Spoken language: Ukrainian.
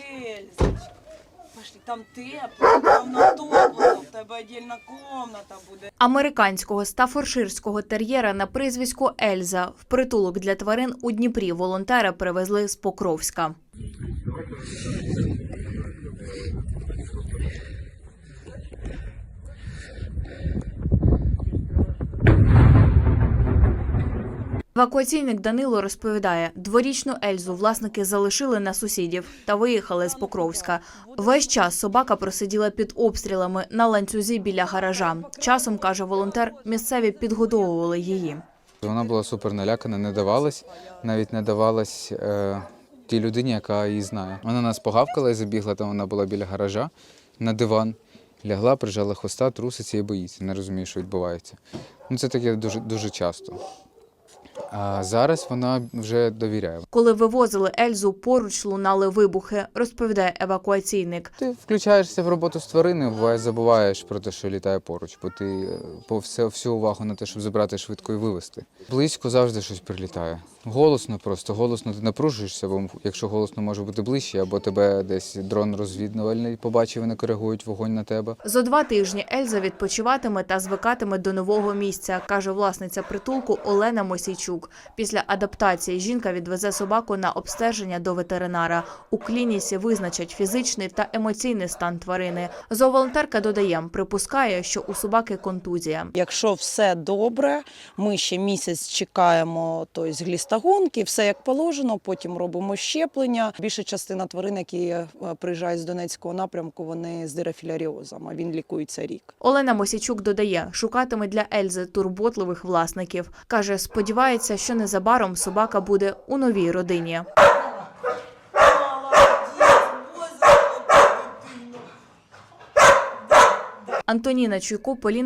Ельзочка, пошли, там тепло, там натоплено, в тебе віддільна кімната буде. Американського стафорширського тер'єра на прізвисько Ельза в притулок для тварин у Дніпрі волонтери привезли з Покровська. Евакуаційник Данило розповідає, дворічну Ельзу власники залишили на сусідів та виїхали з Покровська. Весь час собака просиділа під обстрілами на ланцюзі біля гаража. Часом, каже волонтер, місцеві підгодовували її. Вона була супер налякана, не давалась, навіть не давалась е, тій людині, яка її знає. Вона нас погавкала і забігла, там вона була біля гаража на диван, лягла, прижала хвоста, труситься і боїться, не розуміє, що відбувається. Ну це таке дуже, дуже часто. А зараз вона вже довіряє. Коли вивозили Ельзу, поруч лунали вибухи, розповідає евакуаційник. Ти включаєшся в роботу з твариною, буває, забуваєш про те, що літає поруч, бо ти е, по все, всю увагу на те, щоб забрати швидко і вивезти. Близько завжди щось прилітає. Голосно просто, голосно ти напружуєшся, бо якщо голосно може бути ближче, або тебе десь дрон розвідувальний побачив і не коригують вогонь на тебе. Зо два тижні Ельза відпочиватиме та звикатиме до нового місця, каже власниця притулку Олена Мосійчук. Після адаптації жінка відвезе собаку на обстеження до ветеринара. У клініці визначать фізичний та емоційний стан тварини. Зооволонтерка додає, припускає, що у собаки контузія. Якщо все добре, ми ще місяць чекаємо тобто, глістогонки, все як положено, потім робимо щеплення. Більша частина тварин, які е, приїжджають з Донецького напрямку, вони з дирафіляріозом, а він лікується рік. Олена Мосійчук додає, шукатиме для Ельзи турботливих власників. Каже, сподівається, що незабаром собака буде у новій родині. Антоніна Чуйко, Поліна